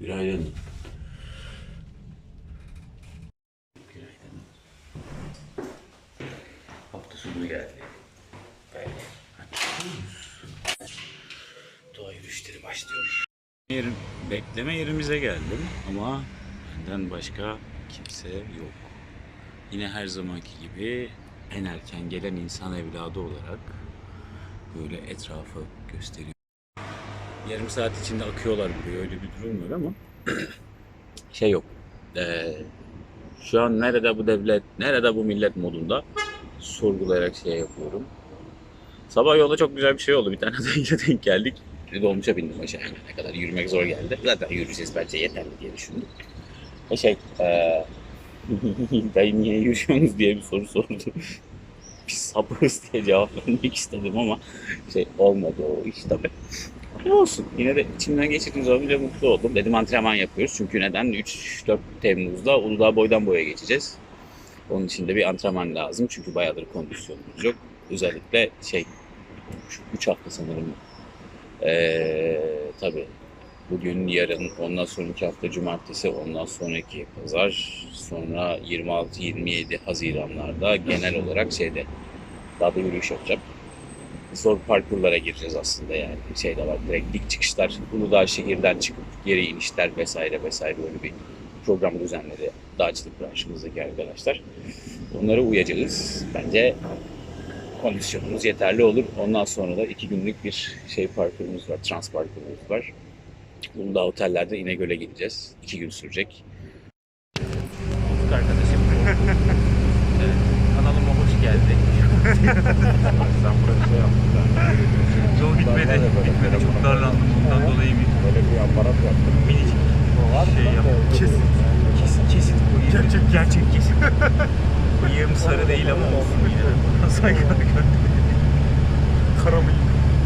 Günaydın. Günaydın. Hafta sonu geldi. Böyle. Doğa yürüyüşleri başlıyor. Yerim, bekleme yerimize geldim ama benden başka kimse yok. Yine her zamanki gibi en erken gelen insan evladı olarak böyle etrafı gösteriyor. Yarım saat içinde akıyorlar buraya öyle bir durum var ama şey yok. Ee, şu an nerede bu devlet, nerede bu millet modunda sorgulayarak şey yapıyorum. Sabah yolda çok güzel bir şey oldu. Bir tane dayıyla denk geldik. Dolmuşa bindim aşağı ne kadar yürümek zor geldi. Zaten yürüyeceğiz bence yeterli diye düşündüm. E şey, ee, dayı niye yürüyorsunuz diye bir soru sordu. Biz sapığız diye cevap vermek istedim ama şey olmadı o iş tabii. Ne olsun. Yine de içimden geçirdiğim zaman bile mutlu oldum. Dedim antrenman yapıyoruz. Çünkü neden? 3-4 Temmuz'da Uludağ boydan boya geçeceğiz. Onun için de bir antrenman lazım. Çünkü bayağıdır kondisyonumuz yok. Özellikle şey 3 hafta sanırım. Ee, tabii bugün, yarın, ondan sonraki hafta cumartesi, ondan sonraki pazar, sonra 26-27 Haziranlarda genel olarak şeyde daha da yürüyüş yapacağım zor parkurlara gireceğiz aslında yani. Şey de var direkt dik çıkışlar, Uludağ şehirden çıkıp geri inişler vesaire vesaire böyle bir program düzenledi dağcılık branşımızdaki arkadaşlar. Onlara uyacağız. Bence kondisyonumuz yeterli olur. Ondan sonra da iki günlük bir şey parkurumuz var, trans parkurumuz var. Uludağ otellerde İnegöl'e gideceğiz. İki gün sürecek. Ufuk arkadaşım. evet, kanalıma hoş geldin. Sen buraya şey yaptın. Yol bitmedi. Bitmedi. Çok darlandım. Bundan dolayı bir Böyle bir aparat yaptın. minicik şey yaptım. Kesit. Kesit, kesit koyayım. Gerçek, gerçek kesit. Bıyığım sarı değil ama olsun yine. Saygılar Karamı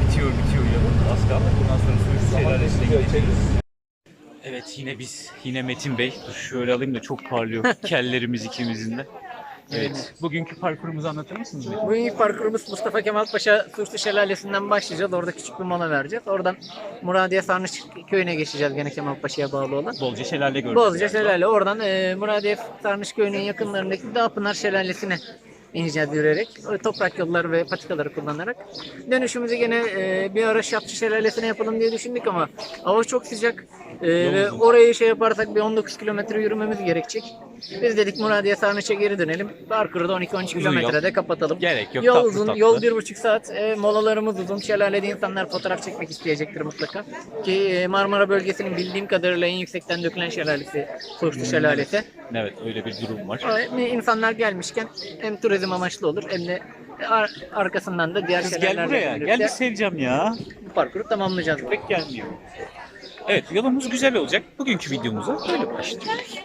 Bitiyor, bitiyor ya. Az kaldı. Bundan sonra sürüş şelalesine gideceğiz. Evet yine biz, yine Metin Bey. Dur şöyle alayım da çok parlıyor. Kellerimiz ikimizin de. Evet. Bugünkü parkurumuzu anlatır mısınız? Bugünkü parkurumuz Mustafa Kemal Paşa Suçlu Şelalesi'nden başlayacağız. Orada küçük bir mola vereceğiz. Oradan Muradiye Sarnıç köyüne geçeceğiz gene Kemal Paşa'ya bağlı olan. Bolca şelale gördük. Bolca Şelale. Oradan e, Muradiye Sarnıç köyünün yakınlarındaki Dağpınar Şelalesi'ne ineceğiz yürüyerek. O Toprak yolları ve patikaları kullanarak. Dönüşümüzü gene e, bir ara Şapçı Şelalesi'ne yapalım diye düşündük ama hava çok sıcak. E, ve orayı şey yaparsak bir 19 kilometre yürümemiz gerekecek. Biz dedik Muradiye Sarnıç'a geri dönelim. Parkuru da 12-13 kilometrede kapatalım. Gerek yok. Yol tatlı uzun, tatlı. yol bir buçuk saat. E, molalarımız uzun. Şelalede insanlar fotoğraf çekmek isteyecektir mutlaka. Ki e, Marmara bölgesinin bildiğim kadarıyla en yüksekten dökülen şelalesi, Suçlu Şelalesi. Evet öyle bir durum var. O, insanlar gelmişken hem turizm amaçlı olur hem de ar- arkasından da diğer Kız gel buraya. Gel bir seveceğim ya. bu parkuru tamamlayacağız. Pek gelmiyor. Evet yolumuz güzel olacak. Bugünkü videomuza böyle başlıyoruz.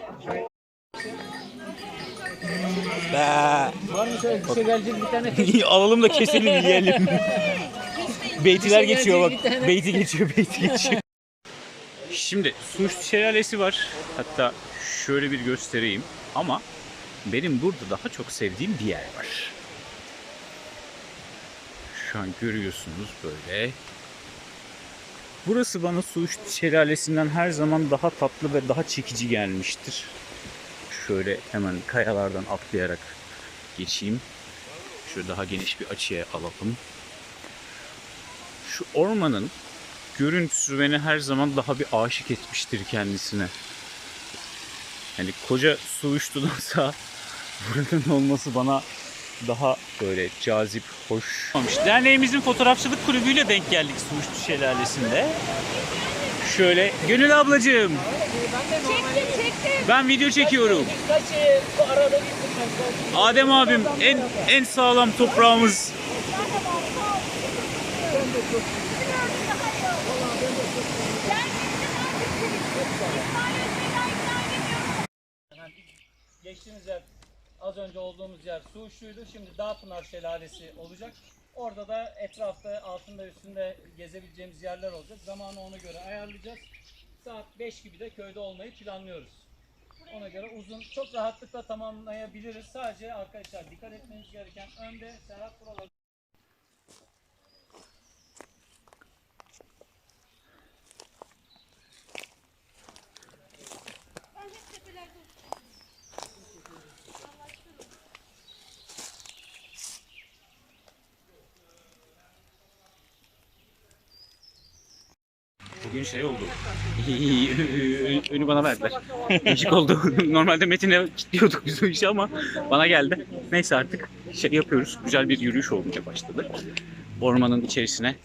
Var mı şöyle bir şey gelecek bir tane? Alalım da keselim yiyelim. Beytiler Bir şey geçiyor bak. gelecek bir tane. Beyti geçiyor, beyti geçiyor. Şimdi Suçlu Şelalesi var. Hatta şöyle bir göstereyim. Ama benim burada daha çok sevdiğim bir yer var. Şu an görüyorsunuz böyle. Burası bana Suçlu Şelalesi'nden her zaman daha tatlı ve daha çekici gelmiştir. Şöyle hemen kayalardan atlayarak geçeyim. Şöyle daha geniş bir açıya alalım. Şu ormanın görüntüsü beni her zaman daha bir aşık etmiştir kendisine. Yani koca su uçtudansa buranın olması bana daha böyle cazip, hoş. Derneğimizin fotoğrafçılık kulübüyle denk geldik Suçlu Şelalesi'nde. Şöyle, Gönül ablacığım. Ben video çekiyorum. Adem abim en en sağlam toprağımız. Geçtiğimiz yer az önce olduğumuz yer su. Şimdi Dağpınar Şelalesi olacak. Orada da etrafta altında üstünde gezebileceğimiz yerler olacak. Zamanı ona göre ayarlayacağız. Saat 5 gibi de köyde olmayı planlıyoruz. Ona göre uzun, çok rahatlıkla tamamlayabiliriz. Sadece arkadaşlar dikkat etmeniz gereken önde Serhat buraları bugün şey oldu. Önü bana verdiler. Değişik oldu. Normalde Metin'e kilitliyorduk biz o işi ama bana geldi. Neyse artık şey yapıyoruz. Güzel bir yürüyüş olmaya başladı. Ormanın içerisine.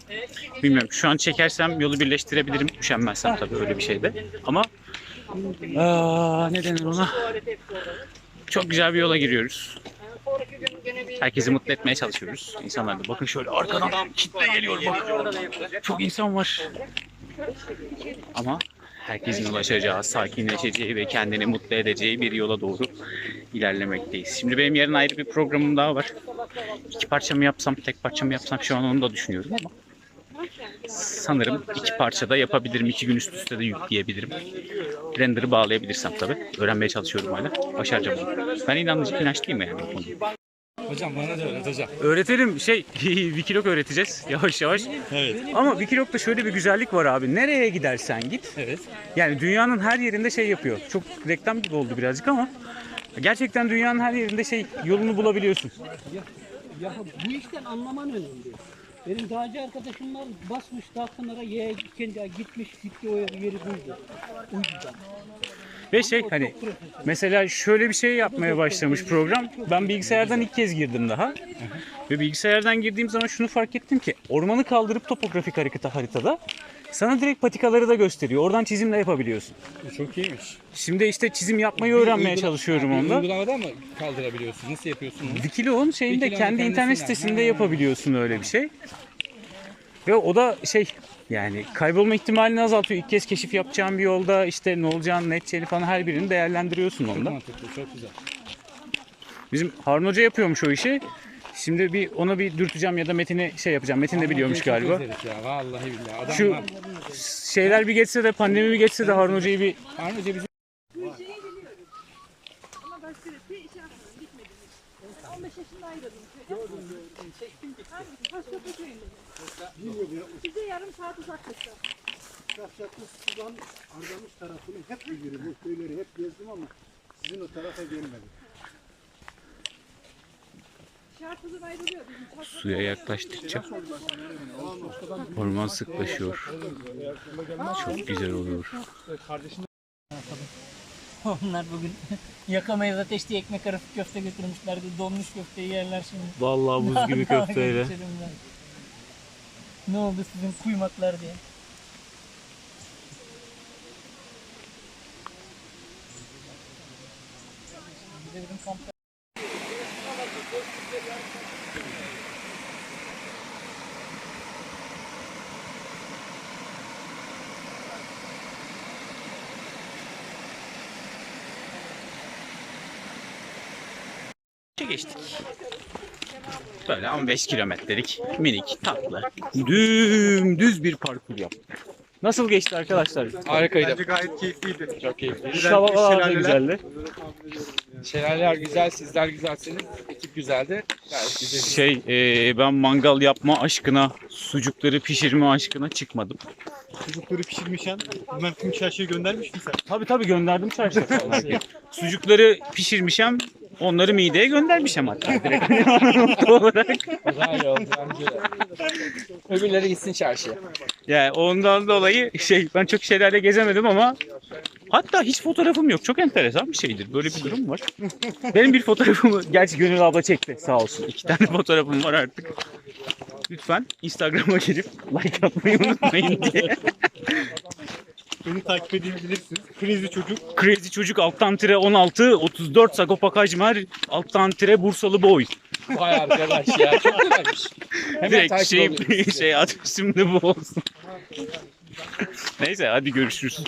Bilmiyorum şu an çekersem yolu birleştirebilirim. Üşenmezsem tabii öyle bir şeyde. Ama aa, ne denir ona? Çok güzel bir yola giriyoruz. Herkesi mutlu etmeye çalışıyoruz. İnsanlar da bakın şöyle arkadan kitle geliyor bak. Çok insan var. Ama herkesin ulaşacağı, sakinleşeceği ve kendini mutlu edeceği bir yola doğru ilerlemekteyiz. Şimdi benim yarın ayrı bir programım daha var. İki parça mı yapsam, tek parça mı yapsam şu an onu da düşünüyorum ama sanırım iki parçada yapabilirim. iki gün üst üste de yükleyebilirim. Render'ı bağlayabilirsem tabii. Öğrenmeye çalışıyorum hala. Başaracağım. Ben inanıcı inançlıyım yani. bu. Hocam bana da öğret hocam. Öğretelim şey Wikilog öğreteceğiz yavaş yavaş. Evet. Ama Wikilog'da şöyle bir güzellik var abi. Nereye gidersen git. Evet. Yani dünyanın her yerinde şey yapıyor. Çok reklam gibi oldu birazcık ama gerçekten dünyanın her yerinde şey yolunu bulabiliyorsun. Ya bu işten anlaman önemli. Benim dağcı arkadaşım var basmış dağ kenara yaya kendi gitmiş gitti o yeri buydu. Uydudan. Ve şey hani mesela şöyle bir şey yapmaya başlamış program. Ben bilgisayardan ilk kez girdim daha. Ve bilgisayardan girdiğim zaman şunu fark ettim ki ormanı kaldırıp topografik harita haritada sana direkt patikaları da gösteriyor. Oradan çizim de yapabiliyorsun. Bu çok iyiymiş. Şimdi işte çizim yapmayı öğrenmeye Uygula- çalışıyorum onda. Uygulamadan mı kaldırabiliyorsun? Nasıl yapıyorsun onu? Wikilo'nun şeyinde Wikilo'nun kendi internet kendisinden. sitesinde Ha. yapabiliyorsun öyle bir şey. Ve o da şey yani kaybolma ihtimalini azaltıyor. İlk kez keşif yapacağın bir yolda işte ne olacağını, ne edeceğini falan her birini değerlendiriyorsun Çok onda. mantıklı, çok güzel. Bizim Harun Hoca yapıyormuş o işi. Şimdi bir ona bir dürteceğim ya da Metin'e şey yapacağım. Metin de biliyormuş galiba. Ya, vallahi billahi. Adam Şu var. şeyler bir geçse de pandemi bir geçse de Harun Hoca'yı bir Harun Hoca bizim Ama ben sürekli iş yapmadım, gitmedim hiç. Ben 15 yaşında ayrıldım köyden. Ben Taşköprü köyündeyim. Size yarım saat uzaklıkta. Şahşatlı sudan Ardamış tarafını hep bilirim. Bu köyleri hep gezdim ama sizin o tarafa gelmedim. Suya yaklaştıkça orman sıklaşıyor. Çok güzel oluyor. Onlar bugün yakamayız ateş diye ekmek arası köfte götürmüşlerdi. Donmuş köfteyi yerler şimdi. Vallahi buz gibi köfteyle. Ne oldu sizin kuymaklar diye. Bir kampta geçtik. Böyle 15 kilometrelik minik tatlı dümdüz bir parkur yaptık. Nasıl geçti arkadaşlar? harikaydı. Bence gayet keyifliydi. Çok keyifli. Şalavalar da güzeldi. Şelaleler güzel, sizler güzelsiniz. Ekip güzeldi. Gayet güzel. Şey e, ben mangal yapma aşkına, sucukları pişirme aşkına çıkmadım. Çocukları pişirmişen Mert'in çarşıya göndermiş mi sen? Tabi tabi gönderdim çarşıya. Sucukları pişirmişem, onları mideye göndermişem hatta direkt olarak. Güzel oldu bence de. Öbürleri gitsin çarşıya. Yani ondan dolayı şey ben çok şeylerle gezemedim ama hatta hiç fotoğrafım yok. Çok enteresan bir şeydir. Böyle bir durum var. Benim bir fotoğrafımı gerçi Gönül abla çekti sağ olsun. İki tane fotoğrafım var artık. Lütfen Instagram'a girip like atmayı unutmayın diye. Takip edebilirsiniz. Krizli çocuk. Crazy çocuk alttan tire 16 34 Sagopa Kajmer alttan tire Bursalı boy. Vay arkadaş ya çok güzelmiş. Hemen Direkt takip şey, oluyoruz. şey adresim de bu olsun. Neyse hadi görüşürüz.